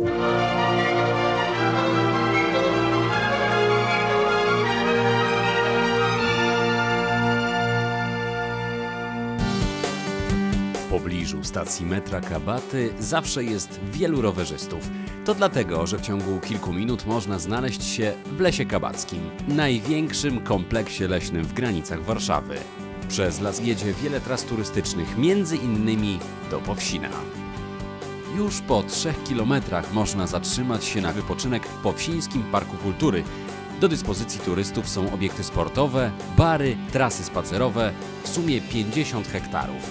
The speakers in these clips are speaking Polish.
Pobliżu stacji metra Kabaty zawsze jest wielu rowerzystów. To dlatego, że w ciągu kilku minut można znaleźć się w Lesie Kabackim, największym kompleksie leśnym w granicach Warszawy. Przez las jedzie wiele tras turystycznych, między innymi do Powsina. Już po trzech kilometrach można zatrzymać się na wypoczynek w Powsińskim Parku Kultury. Do dyspozycji turystów są obiekty sportowe, bary, trasy spacerowe, w sumie 50 hektarów.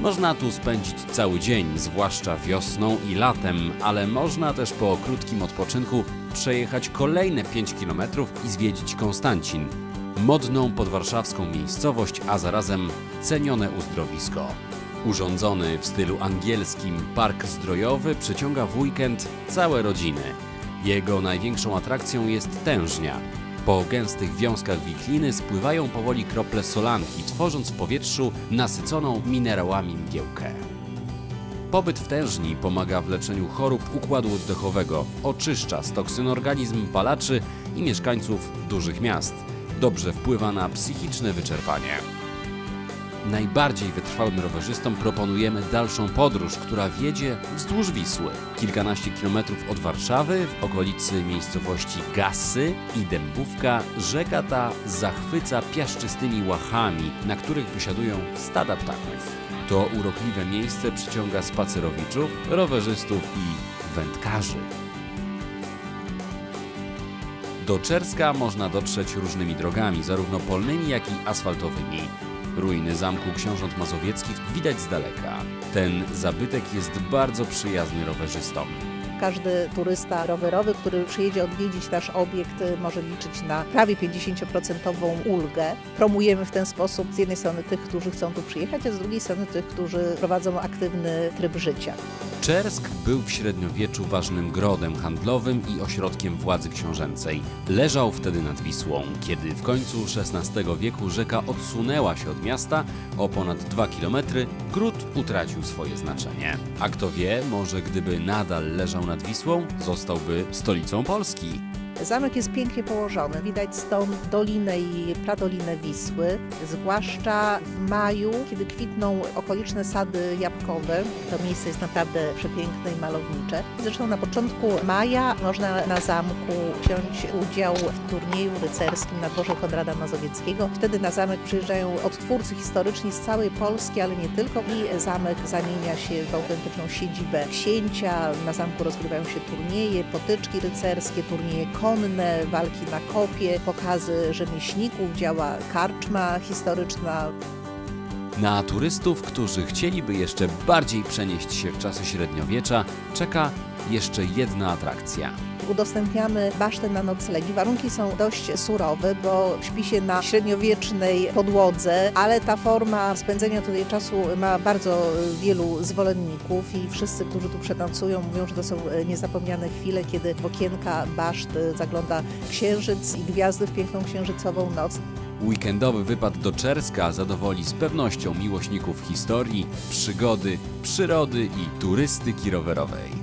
Można tu spędzić cały dzień, zwłaszcza wiosną i latem, ale można też po krótkim odpoczynku przejechać kolejne 5 km i zwiedzić Konstancin, modną podwarszawską miejscowość, a zarazem cenione uzdrowisko. Urządzony w stylu angielskim park zdrojowy przyciąga w weekend całe rodziny. Jego największą atrakcją jest tężnia. Po gęstych wiązkach wikliny spływają powoli krople solanki, tworząc w powietrzu nasyconą minerałami mgiełkę. Pobyt w tężni pomaga w leczeniu chorób układu oddechowego, oczyszcza z toksyn organizm palaczy i mieszkańców dużych miast. Dobrze wpływa na psychiczne wyczerpanie. Najbardziej wytrwałym rowerzystom proponujemy dalszą podróż, która wiedzie wzdłuż Wisły. Kilkanaście kilometrów od Warszawy, w okolicy miejscowości Gassy i Dębówka, rzeka ta zachwyca piaszczystymi łachami, na których wysiadują stada ptaków. To urokliwe miejsce przyciąga spacerowiczów, rowerzystów i wędkarzy. Do Czerska można dotrzeć różnymi drogami, zarówno polnymi, jak i asfaltowymi. Ruiny zamku książąt mazowieckich widać z daleka. Ten zabytek jest bardzo przyjazny rowerzystom. Każdy turysta rowerowy, który przyjedzie odwiedzić nasz obiekt, y, może liczyć na prawie 50% ulgę. Promujemy w ten sposób z jednej strony tych, którzy chcą tu przyjechać, a z drugiej strony tych, którzy prowadzą aktywny tryb życia. Czersk był w średniowieczu ważnym grodem handlowym i ośrodkiem władzy książęcej. Leżał wtedy nad Wisłą. Kiedy w końcu XVI wieku rzeka odsunęła się od miasta o ponad 2 km, gród utracił swoje znaczenie. A kto wie, może gdyby nadal leżał nad Wisłą, zostałby stolicą Polski. Zamek jest pięknie położony. Widać stąd dolinę i pradolinę Wisły, zwłaszcza w maju, kiedy kwitną okoliczne sady jabłkowe. To miejsce jest naprawdę przepiękne i malownicze. Zresztą na początku maja można na zamku wziąć udział w turnieju rycerskim na dworze Konrada Mazowieckiego. Wtedy na zamek przyjeżdżają odtwórcy historyczni z całej Polski, ale nie tylko. I zamek zamienia się w autentyczną siedzibę księcia. Na zamku rozgrywają się turnieje, potyczki rycerskie, turnieje konne, walki na kopie, pokazy rzemieślników, działa karczma historyczna. Na turystów, którzy chcieliby jeszcze bardziej przenieść się w czasy średniowiecza, czeka jeszcze jedna atrakcja. Udostępniamy basztę na noclegi. Warunki są dość surowe, bo śpi się na średniowiecznej podłodze, ale ta forma spędzenia tutaj czasu ma bardzo wielu zwolenników i wszyscy, którzy tu przenocują, mówią, że to są niezapomniane chwile, kiedy w okienka baszt zagląda księżyc i gwiazdy w piękną księżycową noc. Weekendowy wypad do Czerska zadowoli z pewnością miłośników historii, przygody, przyrody i turystyki rowerowej.